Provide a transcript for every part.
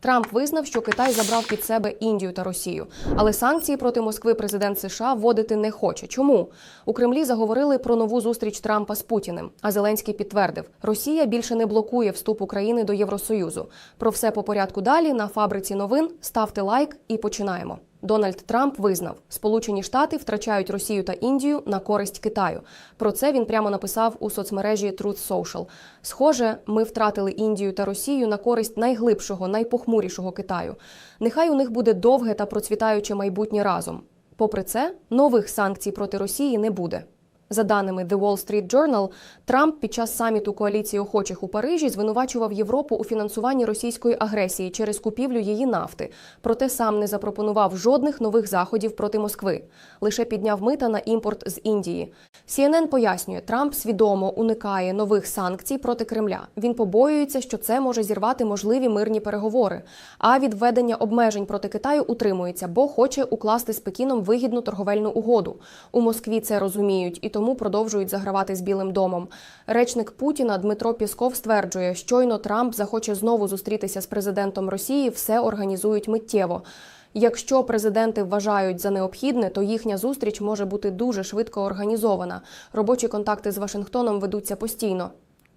Трамп визнав, що Китай забрав під себе Індію та Росію, але санкції проти Москви президент США вводити не хоче. Чому у Кремлі заговорили про нову зустріч Трампа з Путіним? А Зеленський підтвердив, Росія більше не блокує вступ України до Євросоюзу. Про все по порядку далі на фабриці новин. Ставте лайк і починаємо. Дональд Трамп визнав, Сполучені Штати втрачають Росію та Індію на користь Китаю. Про це він прямо написав у соцмережі Truth Social. Схоже, ми втратили Індію та Росію на користь найглибшого, найпохмурішого Китаю. Нехай у них буде довге та процвітаюче майбутнє разом. Попри це, нових санкцій проти Росії не буде. За даними The Wall Street Journal, Трамп під час саміту коаліції охочих у Парижі звинувачував Європу у фінансуванні російської агресії через купівлю її нафти. Проте сам не запропонував жодних нових заходів проти Москви. Лише підняв мита на імпорт з Індії. CNN пояснює, Трамп свідомо уникає нових санкцій проти Кремля. Він побоюється, що це може зірвати можливі мирні переговори. А від введення обмежень проти Китаю утримується, бо хоче укласти з Пекіном вигідну торговельну угоду. У Москві це розуміють і тому продовжують загравати з Білим домом. Речник Путіна Дмитро Пісков стверджує, щойно Трамп захоче знову зустрітися з президентом Росії, все організують миттєво. Якщо президенти вважають за необхідне, то їхня зустріч може бути дуже швидко організована. Робочі контакти з Вашингтоном ведуться постійно.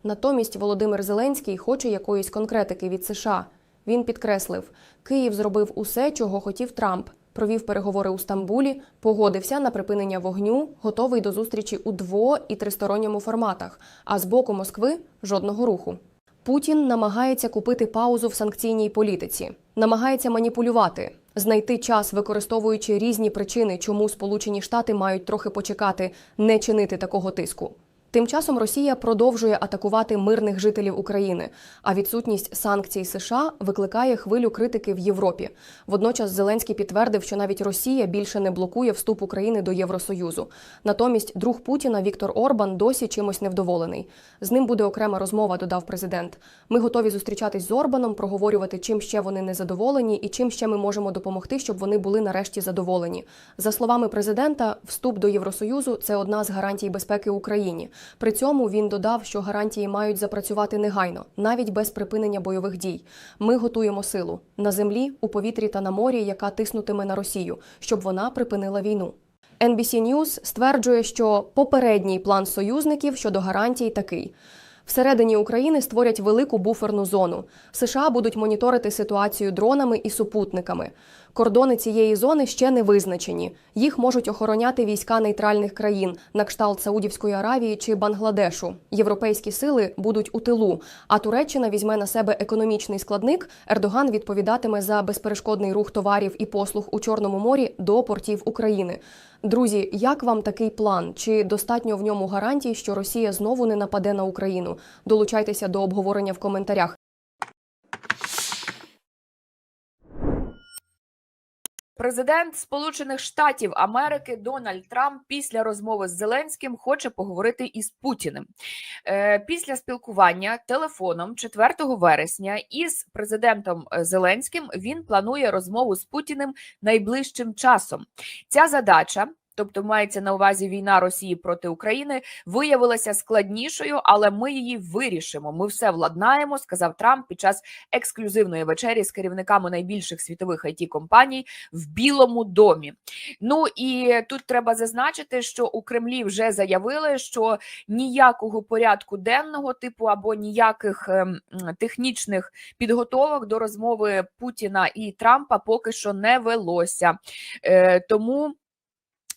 Натомість Володимир Зеленський хоче якоїсь конкретики від США. Він підкреслив, Київ зробив усе, чого хотів Трамп. Провів переговори у Стамбулі, погодився на припинення вогню, готовий до зустрічі у дво- і тристоронньому форматах. А з боку Москви жодного руху. Путін намагається купити паузу в санкційній політиці, намагається маніпулювати, знайти час, використовуючи різні причини, чому Сполучені Штати мають трохи почекати, не чинити такого тиску. Тим часом Росія продовжує атакувати мирних жителів України, а відсутність санкцій США викликає хвилю критики в Європі. Водночас Зеленський підтвердив, що навіть Росія більше не блокує вступ України до Євросоюзу. Натомість друг Путіна Віктор Орбан досі чимось невдоволений. З ним буде окрема розмова, додав президент. Ми готові зустрічатись з Орбаном, проговорювати, чим ще вони не задоволені і чим ще ми можемо допомогти, щоб вони були нарешті задоволені. За словами президента, вступ до Євросоюзу це одна з гарантій безпеки Україні. При цьому він додав, що гарантії мають запрацювати негайно, навіть без припинення бойових дій. Ми готуємо силу на землі, у повітрі та на морі, яка тиснутиме на Росію, щоб вона припинила війну. NBC News стверджує, що попередній план союзників щодо гарантій такий. Всередині України створять велику буферну зону. США будуть моніторити ситуацію дронами і супутниками. Кордони цієї зони ще не визначені. Їх можуть охороняти війська нейтральних країн, на кшталт Саудівської Аравії чи Бангладешу. Європейські сили будуть у тилу. А Туреччина візьме на себе економічний складник. Ердоган відповідатиме за безперешкодний рух товарів і послуг у Чорному морі до портів України. Друзі, як вам такий план? Чи достатньо в ньому гарантій, що Росія знову не нападе на Україну? Долучайтеся до обговорення в коментарях. Президент Сполучених Штатів Америки Дональд Трамп після розмови з Зеленським хоче поговорити із Путіним. Е, Після спілкування телефоном 4 вересня із президентом е, Зеленським він планує розмову з Путіним найближчим часом. Ця задача. Тобто мається на увазі війна Росії проти України виявилася складнішою, але ми її вирішимо. Ми все владнаємо, сказав Трамп під час ексклюзивної вечері з керівниками найбільших світових it компаній в Білому домі. Ну і тут треба зазначити, що у Кремлі вже заявили, що ніякого порядку денного типу або ніяких ем, технічних підготовок до розмови Путіна і Трампа поки що не велося. Е, тому.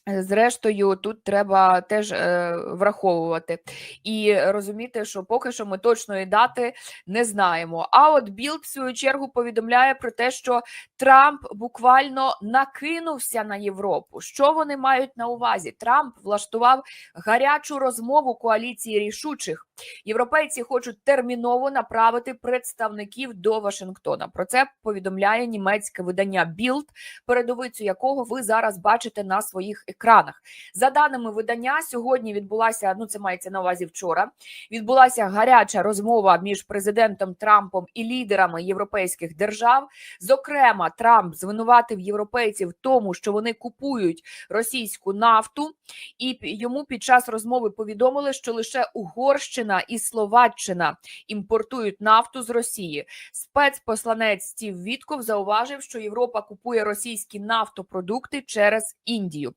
Е, Зрештою, тут треба теж е, враховувати і розуміти, що поки що ми точної дати не знаємо. А от Білд, в свою чергу, повідомляє про те, що Трамп буквально накинувся на Європу. Що вони мають на увазі? Трамп влаштував гарячу розмову коаліції рішучих. Європейці хочуть терміново направити представників до Вашингтона. Про це повідомляє німецьке видання Білд, передовицю якого ви зараз бачите на своїх екранах. Екранах. За даними видання, сьогодні відбулася ну це мається на увазі вчора. Відбулася гаряча розмова між президентом Трампом і лідерами європейських держав. Зокрема, Трамп звинуватив європейців в тому, що вони купують російську нафту, і йому під час розмови повідомили, що лише Угорщина і Словаччина імпортують нафту з Росії. Спецпосланець Стів Вітков зауважив, що Європа купує російські нафтопродукти через Індію.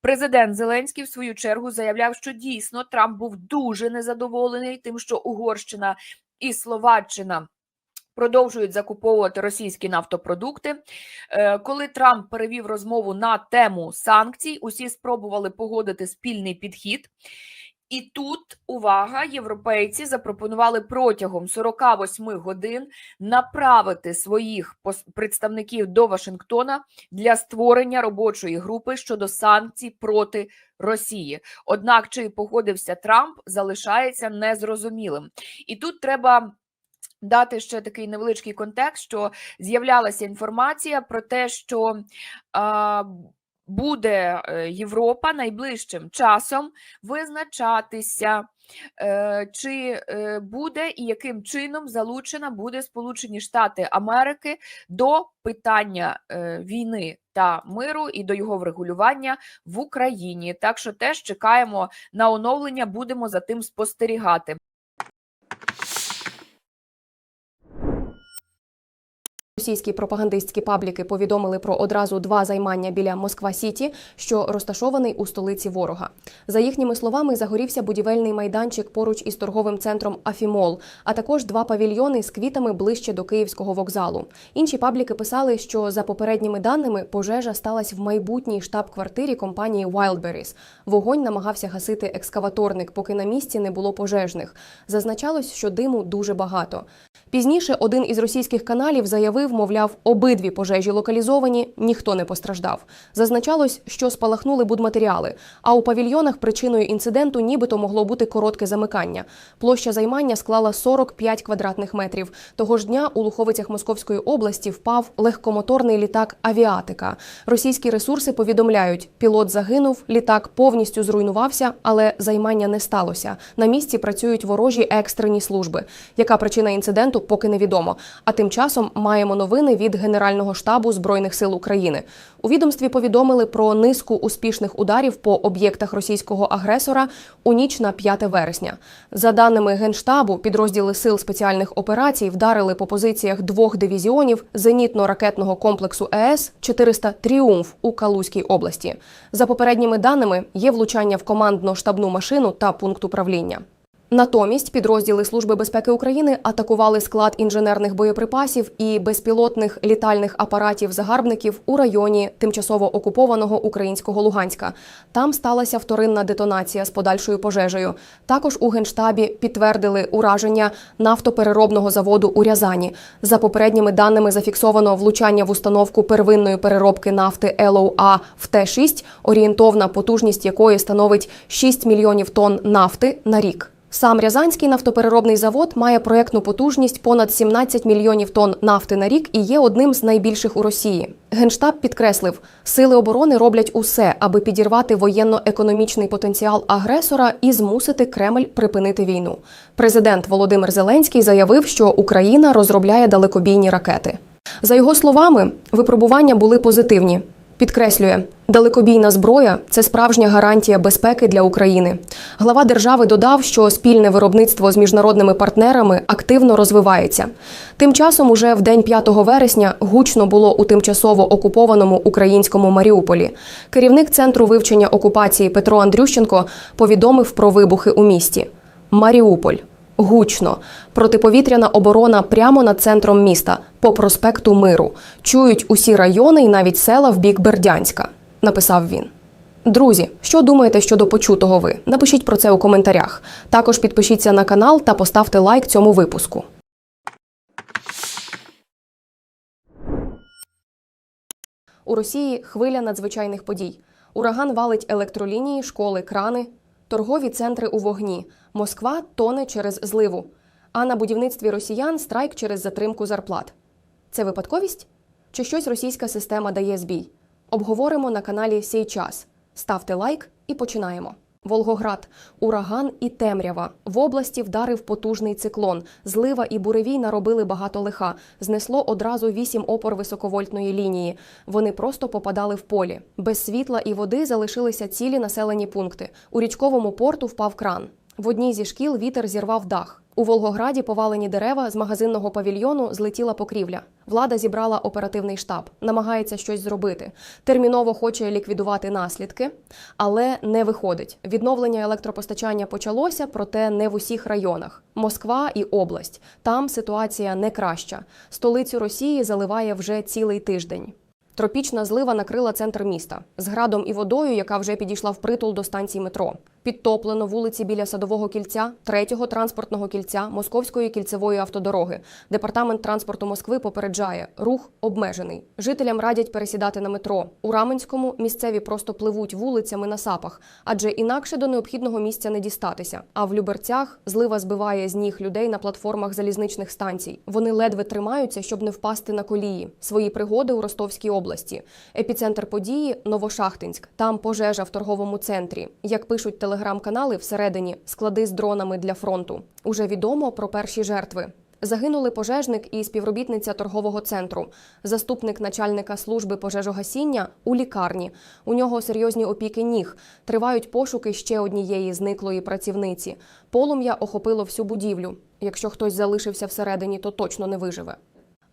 Президент Зеленський в свою чергу заявляв, що дійсно Трамп був дуже незадоволений тим, що Угорщина і Словаччина. Продовжують закуповувати російські нафтопродукти. Е, Коли Трамп перевів розмову на тему санкцій, усі спробували погодити спільний підхід. І тут увага, європейці запропонували протягом 48 годин направити своїх представників до Вашингтона для створення робочої групи щодо санкцій проти Росії. Однак, чи погодився Трамп, залишається незрозумілим. І тут треба. Дати ще такий невеличкий контекст, що з'являлася інформація про те, що а, буде е, Європа найближчим часом визначатися, е, чи е, буде і яким чином залучена буде Сполучені Штати Америки до питання війни та миру і до його врегулювання в Україні. Так що теж чекаємо на оновлення, будемо за тим спостерігати. Російські пропагандистські пабліки повідомили про одразу два займання біля Москва Сіті, що розташований у столиці ворога. За їхніми словами, загорівся будівельний майданчик поруч із торговим центром Афімол, а також два павільйони з квітами ближче до київського вокзалу. Інші пабліки писали, що за попередніми даними пожежа сталася в майбутній штаб-квартирі компанії Wildberries. Вогонь намагався гасити екскаваторник, поки на місці не було пожежних. Зазначалось, що диму дуже багато. Пізніше один із російських каналів заявив, мовляв, обидві пожежі локалізовані, ніхто не постраждав. Зазначалось, що спалахнули будматеріали, а у павільйонах причиною інциденту нібито могло бути коротке замикання. Площа займання склала 45 квадратних метрів. Того ж дня у Луховицях Московської області впав легкомоторний літак Авіатика. Російські ресурси повідомляють, пілот загинув, літак повністю зруйнувався, але займання не сталося. На місці працюють ворожі екстрені служби. Яка причина інциденту, поки невідомо. А тим часом маємо новини від Генерального штабу Збройних сил України. У відомстві повідомили про низку успішних ударів по об'єктах російського агресора у ніч на 5 вересня. За даними Генштабу, підрозділи сил спеціальних операцій вдарили по позиціях двох дивізіонів зенітно-ракетного комплексу ЕС 400 Тріумф у Калузькій області. За попередніми даними, є влучання в командно-штабну машину та пункт управління. Натомість підрозділи Служби безпеки України атакували склад інженерних боєприпасів і безпілотних літальних апаратів загарбників у районі тимчасово окупованого українського Луганська. Там сталася вторинна детонація з подальшою пожежею. Також у генштабі підтвердили ураження нафтопереробного заводу у Рязані. За попередніми даними зафіксовано влучання в установку первинної переробки нафти ЛОА в Т-6, орієнтовна потужність якої становить 6 мільйонів тонн нафти на рік. Сам Рязанський нафтопереробний завод має проєктну потужність понад 17 мільйонів тонн нафти на рік і є одним з найбільших у Росії. Генштаб підкреслив, сили оборони роблять усе, аби підірвати воєнно-економічний потенціал агресора і змусити Кремль припинити війну. Президент Володимир Зеленський заявив, що Україна розробляє далекобійні ракети. За його словами, випробування були позитивні. Підкреслює, далекобійна зброя це справжня гарантія безпеки для України. Глава держави додав, що спільне виробництво з міжнародними партнерами активно розвивається. Тим часом, уже в день 5 вересня, гучно було у тимчасово окупованому українському Маріуполі. Керівник центру вивчення окупації Петро Андрющенко повідомив про вибухи у місті. Маріуполь. Гучно. Протиповітряна оборона прямо над центром міста, по проспекту Миру. Чують усі райони і навіть села в бік Бердянська, написав він. Друзі, що думаєте щодо почутого ви? Напишіть про це у коментарях. Також підпишіться на канал та поставте лайк цьому випуску. У Росії хвиля надзвичайних подій. Ураган валить електролінії, школи, крани, торгові центри у вогні. Москва тоне через зливу. А на будівництві росіян страйк через затримку зарплат. Це випадковість? Чи щось російська система дає збій? Обговоримо на каналі Сей час. Ставте лайк і починаємо. Волгоград, ураган і темрява. В області вдарив потужний циклон. Злива і буревій наробили багато лиха. Знесло одразу вісім опор високовольтної лінії. Вони просто попадали в полі. Без світла і води залишилися цілі населені пункти. У річковому порту впав кран. В одній зі шкіл вітер зірвав дах. У Волгограді повалені дерева з магазинного павільйону злетіла покрівля. Влада зібрала оперативний штаб, намагається щось зробити. Терміново хоче ліквідувати наслідки, але не виходить. Відновлення електропостачання почалося, проте не в усіх районах. Москва і область. Там ситуація не краща. Столицю Росії заливає вже цілий тиждень. Тропічна злива накрила центр міста з градом і водою, яка вже підійшла впритул до станції метро. Підтоплено вулиці біля садового кільця, третього транспортного кільця Московської кільцевої автодороги. Департамент транспорту Москви попереджає, рух обмежений. Жителям радять пересідати на метро. У Раменському місцеві просто пливуть вулицями на сапах, адже інакше до необхідного місця не дістатися. А в Люберцях злива збиває з ніг людей на платформах залізничних станцій. Вони ледве тримаються, щоб не впасти на колії. Свої пригоди у Ростовській області. Епіцентр події Новошахтинськ. Там пожежа в торговому центрі. Як пишуть телеграм-канали, всередині склади з дронами для фронту. Уже відомо про перші жертви. Загинули пожежник і співробітниця торгового центру, заступник начальника служби пожежогасіння у лікарні. У нього серйозні опіки ніг. Тривають пошуки ще однієї зниклої працівниці. Полум'я охопило всю будівлю. Якщо хтось залишився всередині, то точно не виживе.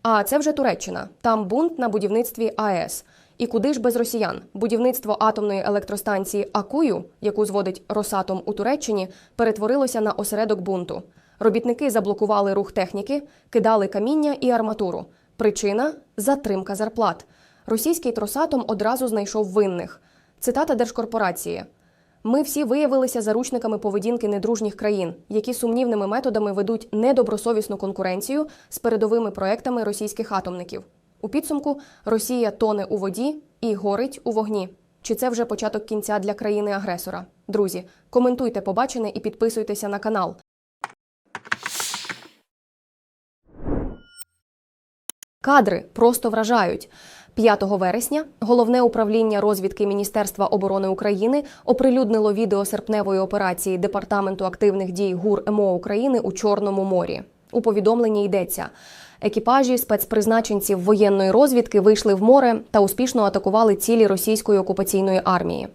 А це вже Туреччина. Там бунт на будівництві АЕС. І куди ж без росіян? Будівництво атомної електростанції Акую, яку зводить Росатом у Туреччині, перетворилося на осередок бунту. Робітники заблокували рух техніки, кидали каміння і арматуру. Причина затримка зарплат. Російський тросатом одразу знайшов винних. Цитата держкорпорації. Ми всі виявилися заручниками поведінки недружніх країн, які сумнівними методами ведуть недобросовісну конкуренцію з передовими проектами російських атомників. У підсумку Росія тоне у воді і горить у вогні. Чи це вже початок кінця для країни-агресора? Друзі, коментуйте побачене і підписуйтеся на канал. Кадри просто вражають. 5 вересня головне управління розвідки Міністерства оборони України оприлюднило відео серпневої операції Департаменту активних дій ГУР МО України у Чорному морі. У повідомленні йдеться. Екіпажі спецпризначенців воєнної розвідки вийшли в море та успішно атакували цілі російської окупаційної армії.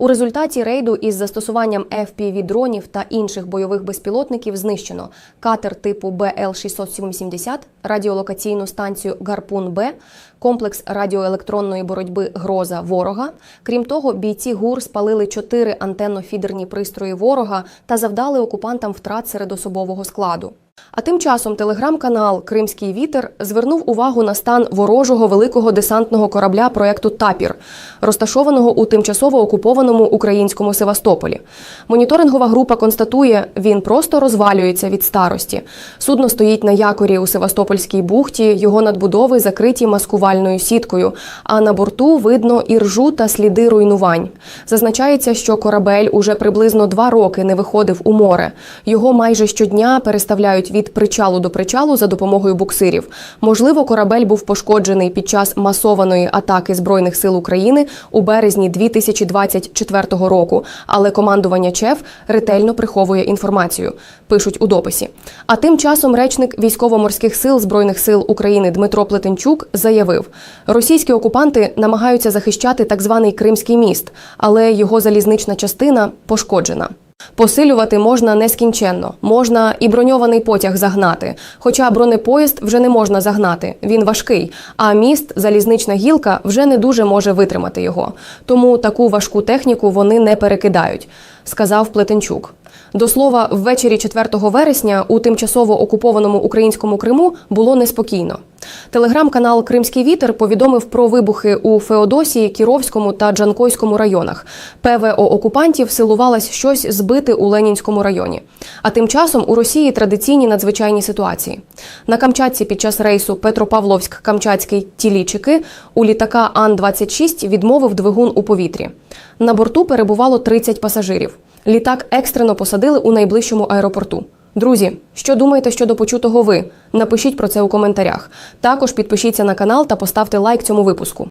У результаті рейду із застосуванням FPV-дронів та інших бойових безпілотників знищено катер типу БЛ-670, радіолокаційну станцію Гарпун-Б, комплекс радіоелектронної боротьби Гроза ворога. Крім того, бійці ГУР спалили чотири антенно-фідерні пристрої ворога та завдали окупантам втрат серед особового складу. А тим часом телеграм-канал Кримський вітер звернув увагу на стан ворожого великого десантного корабля проекту Тапір, розташованого у тимчасово окупованому українському Севастополі. Моніторингова група констатує, він просто розвалюється від старості. Судно стоїть на якорі у Севастопольській бухті, його надбудови закриті маскувальною сіткою. А на борту видно іржу та сліди руйнувань. Зазначається, що корабель уже приблизно два роки не виходив у море. Його майже щодня переставляють від причалу до причалу за допомогою буксирів. Можливо, корабель був пошкоджений під час масованої атаки збройних сил України у березні 2024 року, але командування ЧЕФ ретельно приховує інформацію. Пишуть у дописі. А тим часом речник військово-морських сил збройних сил України Дмитро Плетенчук заявив: російські окупанти намагаються захищати так званий Кримський міст, але його залізнична частина пошкоджена. Посилювати можна нескінченно, можна і броньований потяг загнати. Хоча бронепоїзд вже не можна загнати, він важкий. А міст, залізнична гілка вже не дуже може витримати його. Тому таку важку техніку вони не перекидають, сказав Плетенчук. До слова, ввечері 4 вересня у тимчасово окупованому українському Криму було неспокійно. Телеграм-канал Кримський вітер повідомив про вибухи у Феодосії, Кіровському та Джанкойському районах. ПВО окупантів силувалось щось збити у Ленінському районі. А тим часом у Росії традиційні надзвичайні ситуації. На Камчатці під час рейсу Петропавловськ-Камчатський Тілічики у літака Ан-26 відмовив двигун у повітрі. На борту перебувало 30 пасажирів. Літак екстрено посадили у найближчому аеропорту. Друзі, що думаєте щодо почутого ви? Напишіть про це у коментарях. Також підпишіться на канал та поставте лайк цьому випуску.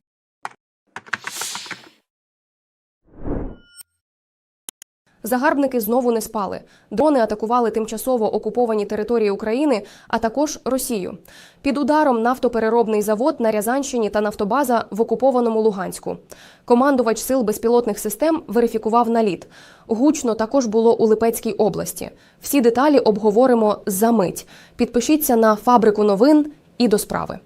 Загарбники знову не спали. Дрони атакували тимчасово окуповані території України, а також Росію. Під ударом нафтопереробний завод на Рязанщині та нафтобаза в окупованому Луганську. Командувач сил безпілотних систем верифікував наліт. Гучно також було у Липецькій області. Всі деталі обговоримо за мить. Підпишіться на фабрику новин і до справи.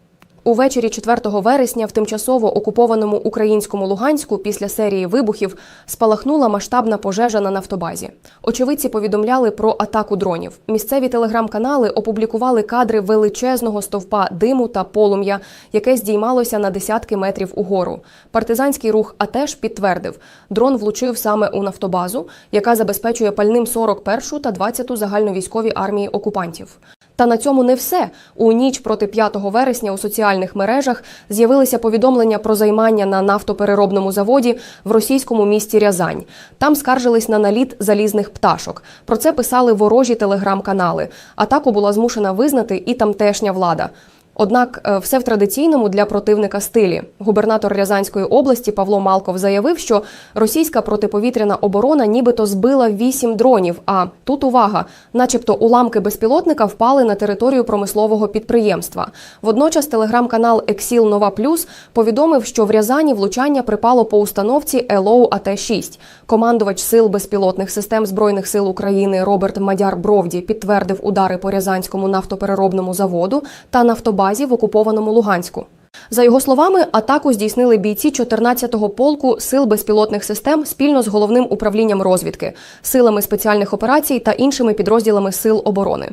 Увечері 4 вересня в тимчасово окупованому українському Луганську після серії вибухів спалахнула масштабна пожежа на нафтобазі. Очевидці повідомляли про атаку дронів. Місцеві телеграм-канали опублікували кадри величезного стовпа диму та полум'я, яке здіймалося на десятки метрів угору. Партизанський рух АТЕШ підтвердив, дрон влучив саме у нафтобазу, яка забезпечує пальним 41-ту та 20-ту загальновійськові армії окупантів. Та на цьому не все. У ніч проти 5 вересня у соціальних мережах з'явилися повідомлення про займання на нафтопереробному заводі в російському місті Рязань. Там скаржились на наліт залізних пташок. Про це писали ворожі телеграм-канали. Атаку була змушена визнати і тамтешня влада. Однак е, все в традиційному для противника стилі. Губернатор Рязанської області Павло Малков заявив, що російська протиповітряна оборона нібито збила вісім дронів. А тут увага, начебто уламки безпілотника впали на територію промислового підприємства. Водночас телеграм-канал Ексіл Нова Плюс повідомив, що в Рязані влучання припало по установці ЕЛОУ АТ-6. Командувач сил безпілотних систем збройних сил України Роберт Мадяр Бровді підтвердив удари по Рязанському нафтопереробному заводу та нафтобазі в окупованому Луганську. За його словами, атаку здійснили бійці 14-го полку сил безпілотних систем спільно з головним управлінням розвідки, силами спеціальних операцій та іншими підрозділами сил оборони.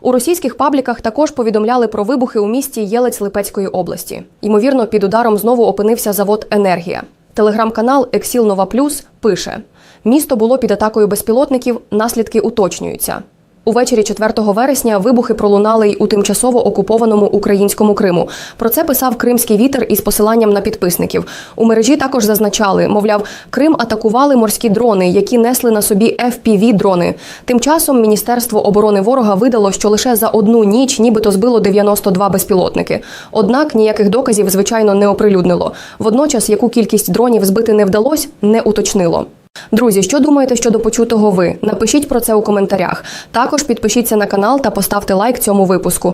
У російських пабліках також повідомляли про вибухи у місті Єлець Липецької області. Ймовірно, під ударом знову опинився завод Енергія. Телеграм-канал Ексіл Нова Плюс пише: місто було під атакою безпілотників, наслідки уточнюються. Увечері 4 вересня вибухи пролунали й у тимчасово окупованому українському Криму. Про це писав Кримський вітер із посиланням на підписників. У мережі також зазначали, мовляв, Крим атакували морські дрони, які несли на собі fpv дрони. Тим часом Міністерство оборони ворога видало, що лише за одну ніч нібито збило 92 безпілотники. Однак ніяких доказів, звичайно, не оприлюднило. Водночас, яку кількість дронів збити не вдалося, не уточнило. Друзі, що думаєте щодо почутого ви? Напишіть про це у коментарях. Також підпишіться на канал та поставте лайк цьому випуску.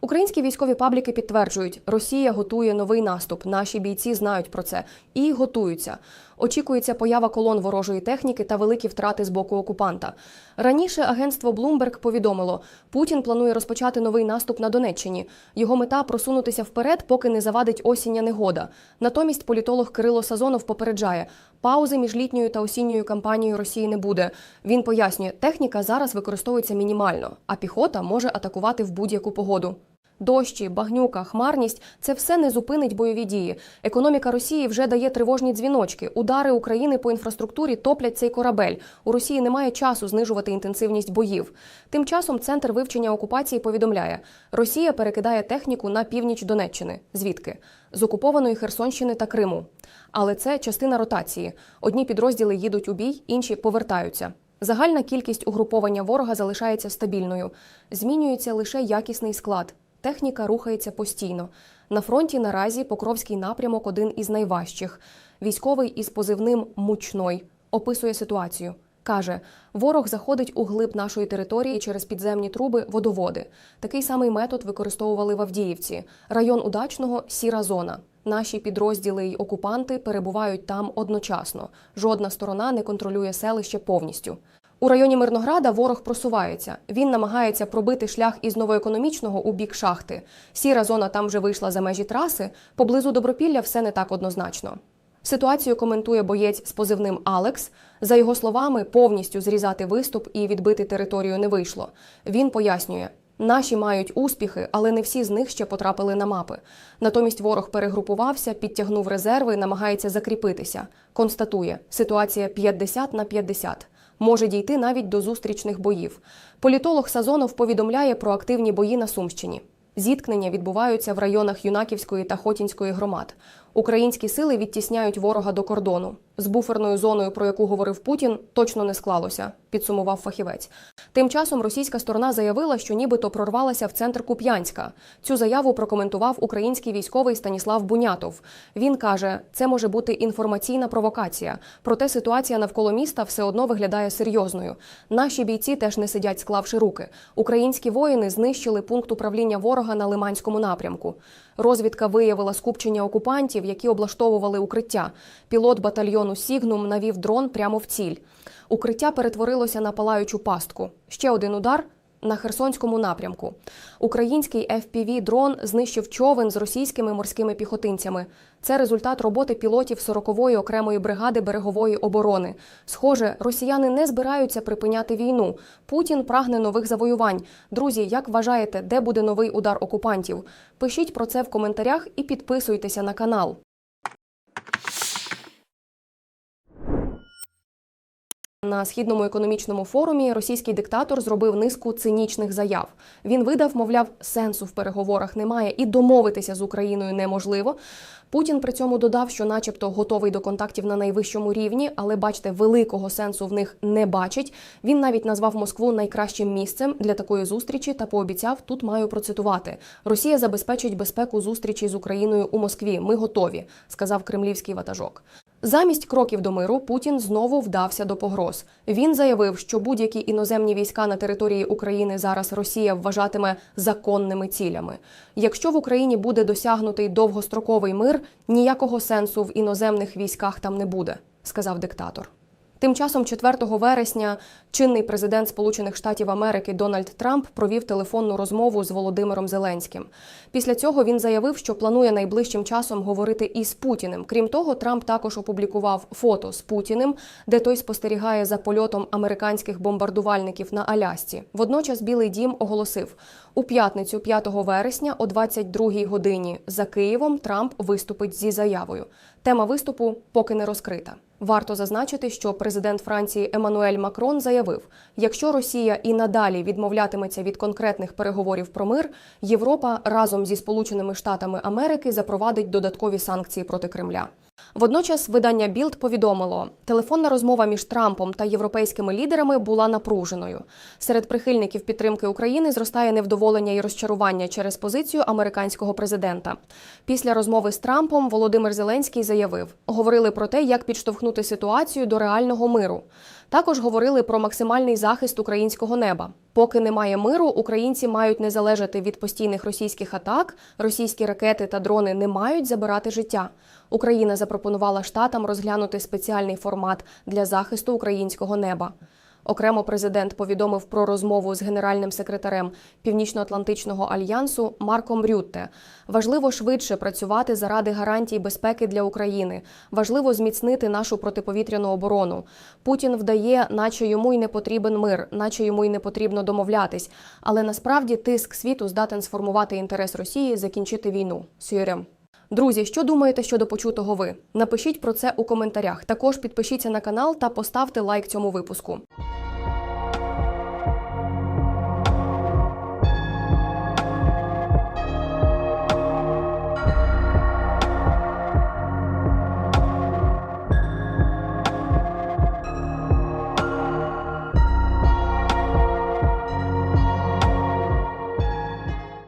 Українські військові пабліки підтверджують, Росія готує новий наступ. Наші бійці знають про це і готуються. Очікується поява колон ворожої техніки та великі втрати з боку окупанта. Раніше агентство Bloomberg повідомило, Путін планує розпочати новий наступ на Донеччині. Його мета просунутися вперед, поки не завадить осіння негода. Натомість політолог Кирило Сазонов попереджає, паузи між літньою та осінньою кампанією Росії не буде. Він пояснює, техніка зараз використовується мінімально, а піхота може атакувати в будь-яку погоду. Дощі, багнюка, хмарність це все не зупинить бойові дії. Економіка Росії вже дає тривожні дзвіночки. Удари України по інфраструктурі топлять цей корабель. У Росії немає часу знижувати інтенсивність боїв. Тим часом центр вивчення окупації повідомляє: Росія перекидає техніку на північ Донеччини. Звідки? З окупованої Херсонщини та Криму. Але це частина ротації. Одні підрозділи їдуть у бій, інші повертаються. Загальна кількість угруповання ворога залишається стабільною. Змінюється лише якісний склад. Техніка рухається постійно. На фронті наразі Покровський напрямок один із найважчих. Військовий із позивним Мучной описує ситуацію. Каже, ворог заходить у глиб нашої території через підземні труби, водоводи. Такий самий метод використовували в Авдіївці. Район удачного сіра зона. Наші підрозділи й окупанти перебувають там одночасно. Жодна сторона не контролює селище повністю. У районі Мирнограда ворог просувається. Він намагається пробити шлях із новоекономічного у бік шахти. Сіра зона там вже вийшла за межі траси. Поблизу Добропілля все не так однозначно. Ситуацію коментує боєць з позивним Алекс. За його словами, повністю зрізати виступ і відбити територію не вийшло. Він пояснює. Наші мають успіхи, але не всі з них ще потрапили на мапи. Натомість ворог перегрупувався, підтягнув резерви, намагається закріпитися. Констатує, ситуація 50 на 50. Може дійти навіть до зустрічних боїв. Політолог Сазонов повідомляє про активні бої на Сумщині. Зіткнення відбуваються в районах Юнаківської та Хотінської громад. Українські сили відтісняють ворога до кордону. З буферною зоною, про яку говорив Путін, точно не склалося, підсумував фахівець. Тим часом російська сторона заявила, що нібито прорвалася в центр Куп'янська. Цю заяву прокоментував український військовий Станіслав Бунятов. Він каже, це може бути інформаційна провокація. Проте ситуація навколо міста все одно виглядає серйозною. Наші бійці теж не сидять, склавши руки. Українські воїни знищили пункт управління ворога на Лиманському напрямку. Розвідка виявила скупчення окупантів, які облаштовували укриття. Пілот батальйону Сігнум навів дрон прямо в ціль. Укриття перетворилося на палаючу пастку. Ще один удар. На Херсонському напрямку український fpv дрон знищив човен з російськими морськими піхотинцями. Це результат роботи пілотів 40-ї окремої бригади берегової оборони. Схоже, росіяни не збираються припиняти війну. Путін прагне нових завоювань. Друзі, як вважаєте, де буде новий удар окупантів? Пишіть про це в коментарях і підписуйтеся на канал. На східному економічному форумі російський диктатор зробив низку цинічних заяв. Він видав, мовляв, сенсу в переговорах немає і домовитися з Україною неможливо. Путін при цьому додав, що, начебто, готовий до контактів на найвищому рівні, але бачите, великого сенсу в них не бачить. Він навіть назвав Москву найкращим місцем для такої зустрічі та пообіцяв, тут маю процитувати: Росія забезпечить безпеку зустрічі з Україною у Москві. Ми готові, сказав кремлівський ватажок. Замість кроків до миру Путін знову вдався до погроз. Він заявив, що будь-які іноземні війська на території України зараз Росія вважатиме законними цілями. Якщо в Україні буде досягнутий довгостроковий мир, ніякого сенсу в іноземних військах там не буде, сказав диктатор. Тим часом, 4 вересня, чинний президент Сполучених Штатів Америки Дональд Трамп провів телефонну розмову з Володимиром Зеленським. Після цього він заявив, що планує найближчим часом говорити із Путіним. Крім того, Трамп також опублікував фото з Путіним, де той спостерігає за польотом американських бомбардувальників на Алясці. Водночас Білий Дім оголосив у п'ятницю, 5 вересня, о 22-й годині за Києвом Трамп виступить зі заявою. Тема виступу поки не розкрита. Варто зазначити, що президент Франції Еммануель Макрон заявив: якщо Росія і надалі відмовлятиметься від конкретних переговорів про мир, Європа разом зі Сполученими Штатами Америки запровадить додаткові санкції проти Кремля. Водночас видання Білд повідомило, телефонна розмова між Трампом та європейськими лідерами була напруженою. Серед прихильників підтримки України зростає невдоволення і розчарування через позицію американського президента. Після розмови з Трампом Володимир Зеленський заявив: говорили про те, як підштовхнути ситуацію до реального миру. Також говорили про максимальний захист українського неба. Поки немає миру, українці мають не залежати від постійних російських атак. Російські ракети та дрони не мають забирати життя. Україна запропонувала штатам розглянути спеціальний формат для захисту українського неба. Окремо президент повідомив про розмову з генеральним секретарем Північно-Атлантичного альянсу Марком Рютте. Важливо швидше працювати заради гарантій безпеки для України. Важливо зміцнити нашу протиповітряну оборону. Путін вдає, наче йому й не потрібен мир, наче йому й не потрібно домовлятись. Але насправді тиск світу здатен сформувати інтерес Росії закінчити війну. Сюрем. Друзі, що думаєте щодо почутого ви? Напишіть про це у коментарях. Також підпишіться на канал та поставте лайк цьому випуску.